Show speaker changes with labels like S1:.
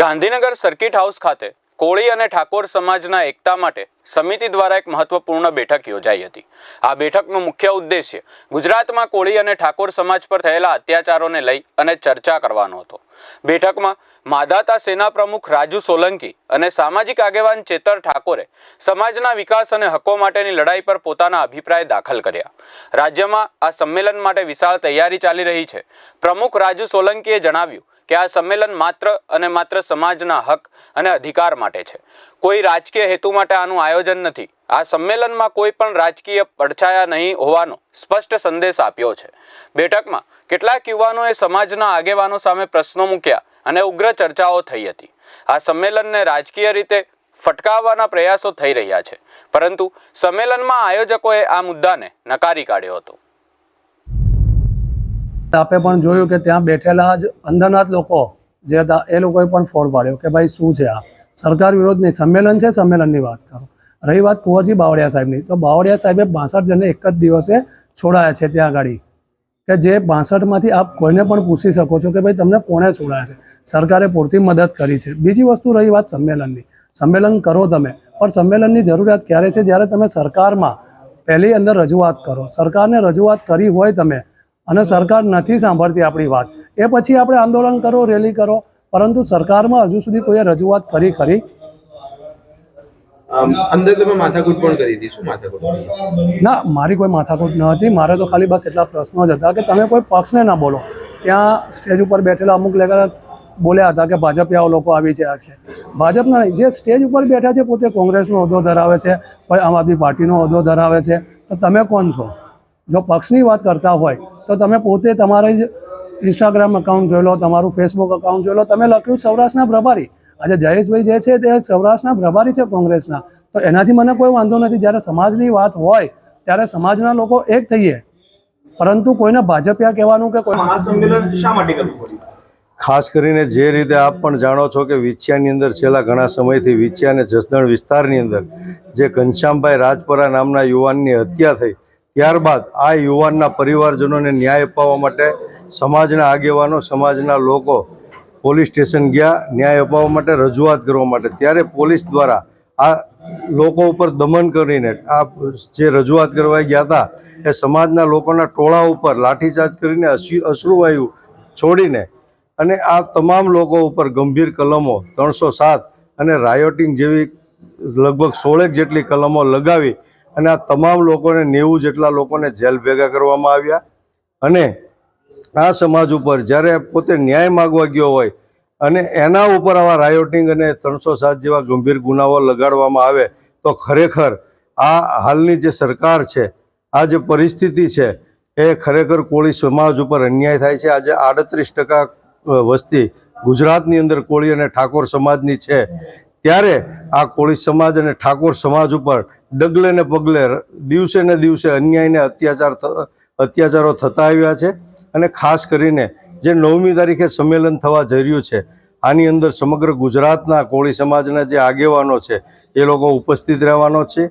S1: Gandhinagar circuit house ખાતે કોળી અને ઠાકોર સમાજના એકતા માટે સમિતિ દ્વારા એક મહત્વપૂર્ણ બેઠક યોજાઈ હતી. આ બેઠકનો મુખ્ય ઉદ્દેશ્ય ગુજરાતમાં કોળી અને ઠાકોર સમાજ પર થયેલા અત્યાચારોને લઈ અને ચર્ચા કરવાનો હતો. બેઠકમાં માધાતા સેના પ્રમુખ રાજુ સોલંકી અને સામાજિક આગેવાન ચેતર ઠાકોરે સમાજના વિકાસ અને હકો માટેની લડાઈ પર પોતાના અભિપ્રાય દાખલ કર્યા. રાજ્યમાં આ સંમેલન માટે વિશાળ તૈયારી ચાલી રહી છે. પ્રમુખ રાજુ સોલંકીએ જણાવ્યું કે આ સંમેલન માત્ર અને માત્ર સમાજના હક અને અધિકાર માટે છે. કોઈ રાજકીય હેતુ માટે આનું આયોજન નથી. આ સંમેલનમાં કોઈ પણ રાજકીય પડછાયા નહીં હોવાનો સ્પષ્ટ સંદેશ આપ્યો છે. બેઠકમાં કેટલાક યુવાનોએ સમાજના આગેવાનો સામે પ્રશ્નો મૂક્યા અને ઉગ્ર ચર્ચાઓ થઈ હતી. આ સંમેલનને રાજકીય રીતે ફટકાવવાના પ્રયાસો થઈ રહ્યા છે. પરંતુ સંમેલનમાં આયોજકોએ આ મુદ્દાને નકારી કાઢ્યો હતો.
S2: આપે પણ જોયું કે ત્યાં બેઠેલા જ અંદરના જ લોકો જે હતા, એ લોકોએ પણ ફોડ પાડ્યો કે ભાઈ શું છે આ? સરકાર વિરોધ નહીં સંમેલન છે, સંમેલનની વાત કરો. રહી વાત કુંવરજી બાવળિયા સાહેબની. તો બાવળિયા સાહેબે બાસઠ જણને એક જ દિવસે છોડાયા છે ત્યાં આગળ કે જે બાસઠમાંથી આપ કોઈને પણ પૂછી શકો છો કે ભાઈ તમને કોણે છોડાયા છે? સરકારે પૂરતી મદદ કરી છે. બીજી વસ્તુ રહી વાત સંમેલનની. સંમેલન કરો તમે. પણ સંમેલનની જરૂરિયાત ક્યારે છે? જ્યારે તમે સરકારમાં પહેલી અંદર રજૂઆત કરો. સરકારને રજૂઆત કરી હોય તમે અને સરકાર નથી સાંભળતી આપણી વાત. એ પછી આપણે આંદોલન કરો રેલી કરો પરંતુ સરકારમાં હજુ સુધી કોઈએ રજૂઆત કરી ખરી?
S3: અંદર તમે માથાકૂટ પણ કરી હતી. શું માથાકૂટ
S2: ના મારી કોઈ માથાકૂટ ન હતી. મારે તો ખાલી બસ એટલા પ્રશ્નો જ હતા કે તમે કોઈ પક્ષને ના બોલો. ત્યાં સ્ટેજ ઉપર બેઠેલા અમુક લેખા બોલ્યા હતા કે ભાજપિયાઓ લોકો આવી ગયા છે. ભાજપના નહીં જે સ્ટેજ ઉપર બેઠા છે પોતે કોંગ્રેસનો હોદ્દો ધરાવે છે આમ આદમી પાર્ટીનો હોદ્દો ધરાવે છે. તો તમે કોણ છો? જો પક્ષની વાત કરતા હોય તો તમે પોતે તમારી જ ઇન્સ્ટાગ્રામ એકાઉન્ટ જોઈ લો તમારું ફેસબુક અકાઉન્ટ જોઈ લો. તમે લખ્યું સૌરાષ્ટ્રના પ્રભારી. આજે જયેશભાઈ જે છે તે સૌરાષ્ટ્રના પ્રભારી છે કોંગ્રેસના. તો એનાથી મને કોઈ વાંધો નથી. જ્યારે સમાજની વાત હોય ત્યારે સમાજના લોકો એક થઈએ. પરંતુ કોઈને ભાજપિયા કહેવાનું કે કોઈ
S3: મહાસંમેલન શા માટે કરવું પડ્યું?
S4: ખાસ કરીને જે રીતે આપ પણ જાણો છો કે વિછિયાની અંદર છેલ્લા ઘણા સમયથી વિછિયા અને જસદણ વિસ્તારની અંદર જે ઘનશ્યામભાઈ રાજપરા નામના યુવાનની હત્યા થઈ ત્યારબાદ આ યુવાનના પરિવારજનોને ન્યાય અપાવવા માટે સમાજના આગેવાનો, સમાજના લોકો પોલીસ સ્ટેશન ગયા, ન્યાય અપાવવા માટે રજૂઆત કરવા માટે. ત્યારે પોલીસ દ્વારા આ લોકો ઉપર દમન કરીને આ જે રજૂઆત કરવા ગયા હતા, એ સમાજના લોકોના ટોળા ઉપર લાઠીચાર્જ કરીને અશ્રુ, અશ્રુવાયુ છોડીને અને આ તમામ લોકો ઉપર ગંભીર કલમો ત્રણસો સાત અને રાયોટિંગ જેવી લગભગ સોળેક જેટલી કલમો લગાવી અને આ તમામ લોકોને નેવું જેટલા લોકોને જેલ ભેગા કરવામાં આવ્યા. અને આ સમાજ ઉપર જ્યારે પોતે ન્યાય માગવા ગયો હોય અને એના ઉપર આવા રાયોટિંગ અને ત્રણસો સાત જેવા ગંભીર ગુનાઓ લગાડવામાં આવે, તો ખરેખર આ હાલની જે સરકાર છે, આ જે પરિસ્થિતિ છે, એ ખરેખર કોળી સમાજ ઉપર અન્યાય થાય છે. આજે આડત્રીસ ટકા વસ્તી ગુજરાતની અંદર કોળી અને ઠાકોર સમાજની છે. ત્યારે આ કોળી સમાજ અને ઠાકોર સમાજ ઉપર ડગલે ને પગલે દિવસે ને દિવસે અન્યાય ને અત્યાચાર અત્યાચારો થતા આવ્યા છે અને ખાસ કરીને જે નવમી તારીખે સંમેલન થવા જઈ રહ્યું છે, આની અંદર સમગ્ર ગુજરાતના કોળી સમાજના જે આગેવાનો છે એ લોકો ઉપસ્થિત રહેવાનો છે.